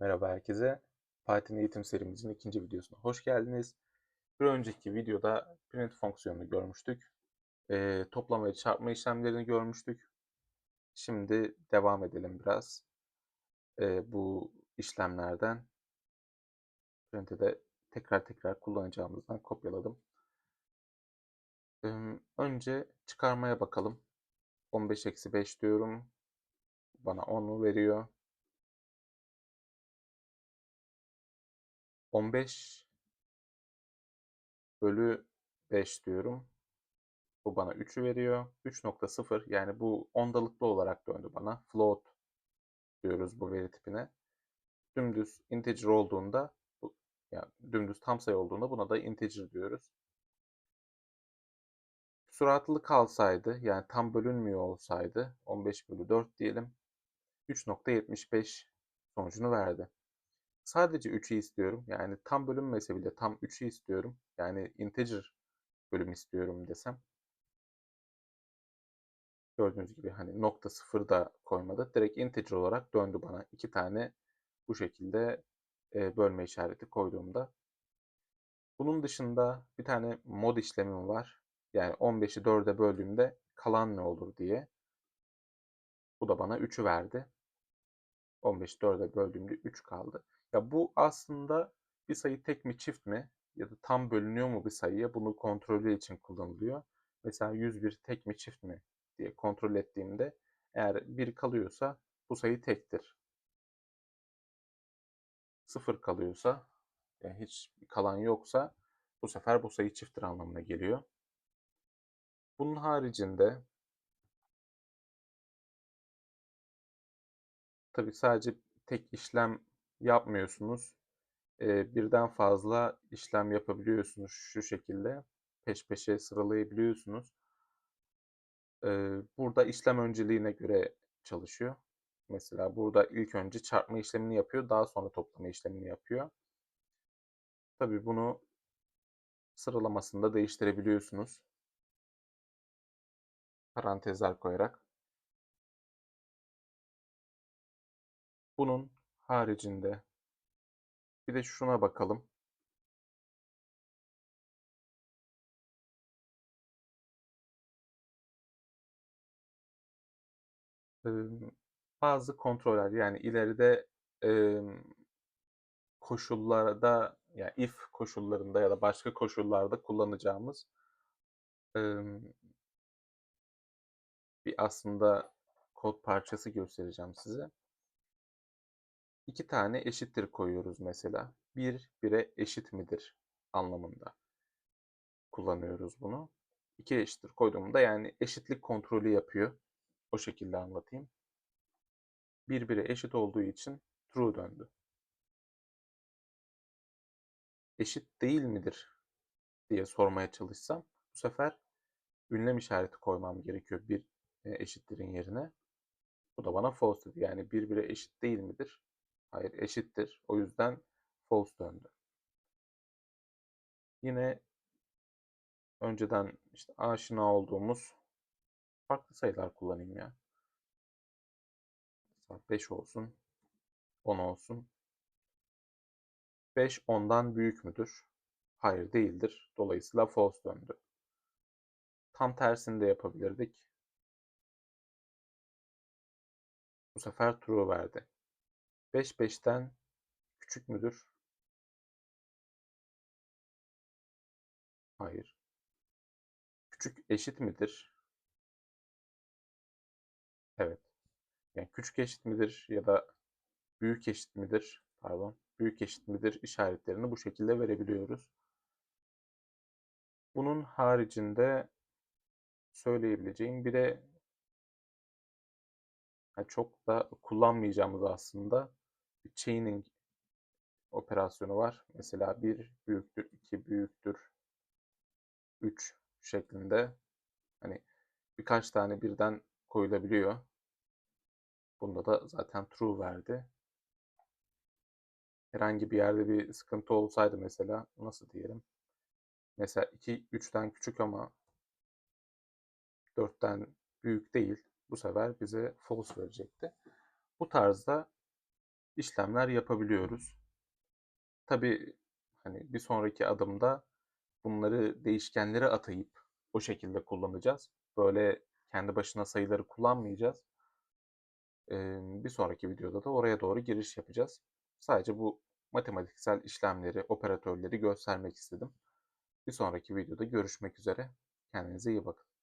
Merhaba herkese. Python eğitim serimizin ikinci videosuna hoş geldiniz. Bir önceki videoda print fonksiyonunu görmüştük. Ee, toplama ve çarpma işlemlerini görmüştük. Şimdi devam edelim biraz. Ee, bu işlemlerden print'e de tekrar tekrar kullanacağımızdan kopyaladım. Ee, önce çıkarmaya bakalım. 15 eksi 5 diyorum. Bana 10'u veriyor. 15 bölü 5 diyorum. Bu bana 3'ü veriyor. 3.0 yani bu ondalıklı olarak döndü bana. Float diyoruz bu veri tipine. Dümdüz integer olduğunda yani dümdüz tam sayı olduğunda buna da integer diyoruz. Süratli kalsaydı yani tam bölünmüyor olsaydı 15 bölü 4 diyelim. 3.75 sonucunu verdi. Sadece 3'ü istiyorum. Yani tam bölünmese bile tam 3'ü istiyorum. Yani integer bölüm istiyorum desem. Gördüğünüz gibi hani nokta sıfır da koymadı. Direkt integer olarak döndü bana. iki tane bu şekilde e, bölme işareti koyduğumda. Bunun dışında bir tane mod işlemim var. Yani 15'i 4'e böldüğümde kalan ne olur diye. Bu da bana 3'ü verdi. 15'i 4'e böldüğümde 3 kaldı. Ya bu aslında bir sayı tek mi çift mi ya da tam bölünüyor mu bir sayıya bunu kontrolü için kullanılıyor. Mesela 101 tek mi çift mi diye kontrol ettiğimde eğer 1 kalıyorsa bu sayı tektir. 0 kalıyorsa yani hiç kalan yoksa bu sefer bu sayı çifttir anlamına geliyor. Bunun haricinde tabi sadece tek işlem yapmıyorsunuz. Ee, birden fazla işlem yapabiliyorsunuz şu şekilde. Peş peşe sıralayabiliyorsunuz. Ee, burada işlem önceliğine göre çalışıyor. Mesela burada ilk önce çarpma işlemini yapıyor, daha sonra toplama işlemini yapıyor. Tabii bunu sıralamasında değiştirebiliyorsunuz. Parantezler koyarak. Bunun haricinde bir de şuna bakalım. bazı kontroller yani ileride koşullarda yani if koşullarında ya da başka koşullarda kullanacağımız bir aslında kod parçası göstereceğim size. İki tane eşittir koyuyoruz mesela. Bir bire eşit midir anlamında kullanıyoruz bunu. İki eşittir koyduğumda yani eşitlik kontrolü yapıyor. O şekilde anlatayım. Birbiri eşit olduğu için true döndü. Eşit değil midir diye sormaya çalışsam bu sefer ünlem işareti koymam gerekiyor bir e, eşittirin yerine. Bu da bana false dedi. Yani birbiri eşit değil midir? Hayır eşittir. O yüzden false döndü. Yine önceden işte aşina olduğumuz farklı sayılar kullanayım ya. 5 olsun. 10 olsun. 5 10'dan büyük müdür? Hayır değildir. Dolayısıyla false döndü. Tam tersini de yapabilirdik. Bu sefer true verdi. 5 5'ten küçük müdür? Hayır. Küçük eşit midir? Evet. Yani küçük eşit midir ya da büyük eşit midir? Pardon. Büyük eşit midir işaretlerini bu şekilde verebiliyoruz. Bunun haricinde söyleyebileceğim bir de çok da kullanmayacağımız aslında chaining operasyonu var. Mesela 1 büyüktür, 2 büyüktür, 3 şeklinde hani birkaç tane birden koyulabiliyor. Bunda da zaten true verdi. Herhangi bir yerde bir sıkıntı olsaydı mesela nasıl diyelim? Mesela 2 3'ten küçük ama 4'ten büyük değil. Bu sefer bize false verecekti. Bu tarzda işlemler yapabiliyoruz. Tabii hani bir sonraki adımda bunları değişkenlere atayıp o şekilde kullanacağız. Böyle kendi başına sayıları kullanmayacağız. Bir sonraki videoda da oraya doğru giriş yapacağız. Sadece bu matematiksel işlemleri, operatörleri göstermek istedim. Bir sonraki videoda görüşmek üzere. Kendinize iyi bakın.